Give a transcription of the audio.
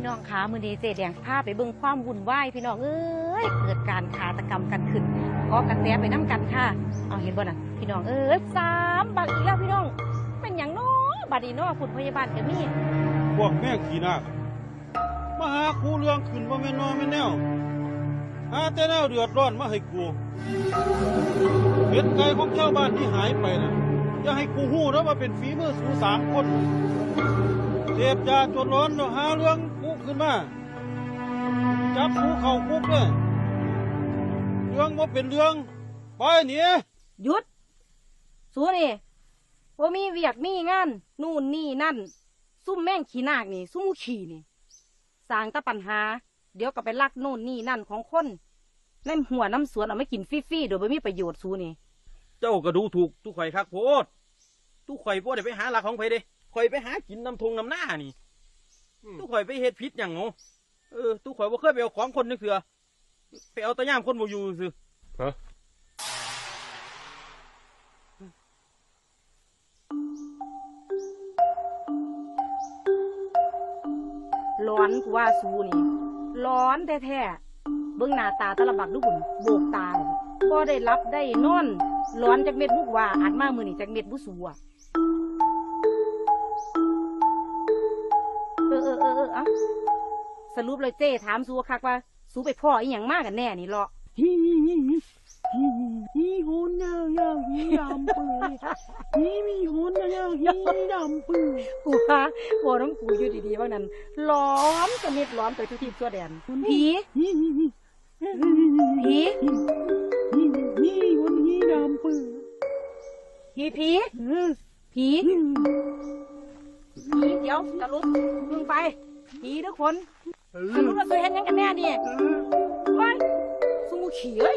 พี่น้องคะมือดีเจแดงพาไปเบิ่งความวุ่นวายพี่น้องเอ้ยเกิดการฆาตกรรมกันขึ้นขอกระแสไปน้ำกันค่ะ เอาเห็นบ่น่ะ พี่น้องเอ้ยสามบักอีกแล้วพี่น้อง เป็นอย่างน้อบัดนี้น้อคุณพยาบาลก็มีพวกแม่ขี้นาคมาหาคูเรื่องขึ้นว่าแม่นนอแม่นแนวหาแต่แนวเดือดร้อนมาให้กูเป็ดไก่ของชาวบ้านที่หายไปนะอย่าให้กูหู้นะว่าเป็นฝีมือสูสามคนเสพยาจนร้อนแล้วหาเรื่อง ขึ้นมา จับกูเข้าคุกเลยเรื่องว่าเป็นเรื่องไปหนีหยุดสูนี่ว่ามีเวียกมีงาน นู่นนี่นั่น ซุ่มแม่งขี้นากนี่ ซุ่มขี่นี่สร้างแตะปัญหา เดี๋ยวก็ไปลักโน่นนี่นั่นของคนนั่นหัวน้ำสวนเอาไม่กินฟรีๆโดยไม่มีประโยชน์สูนี่ เจ้าก็ดูถูกทุกข่อยคักโพดทุกข่อยโพดได้ไปหาหลักของไผเด้ข่อยไปหากินน้ำทงน้ำหน้านี่ ทุกข่อยไปเฮ็ดพิษอย่างเงาเออทุกข่อยบ่เคยไปเอาของคนนึกเถื่อไปเอาแตะย่ามคนบ่อยู่ซื่อร้อนกูว่าสูนี่ ร้อนแท้ๆเบิ่งหน้าตาตะละบักดูหุ่นโบกตาพอได้รับได้นอน ร้อนจากเม็ดบุกว่าอัดมามือนี่จากเม็ดบุสูอ่ เออเออเอออะสรุปเลยเจ้ถามสูคักว่า สูไปพ่ออีหยังมากกันแน่นี่เหรอฮีฮีฮีฮีฮีฮอนยาวยาวฮีดำปืนฮีมีฮอนยาวยาวฮีดำปืนกูว่าโอน้ำกูอยู่ดีๆว่านั้นร้อนสนิทร้อนไปทุกทีทั่วแดนผีฮีฮีฮีผีฮีฮีฮอนฮีดำปืนผีผีผีผีเดี๋ยวสรุปมึงไป ผีทุกคนสรุปว่าเคยเห็นหยังกันแน่นี่ว้ายสู้ขี่เอ้ย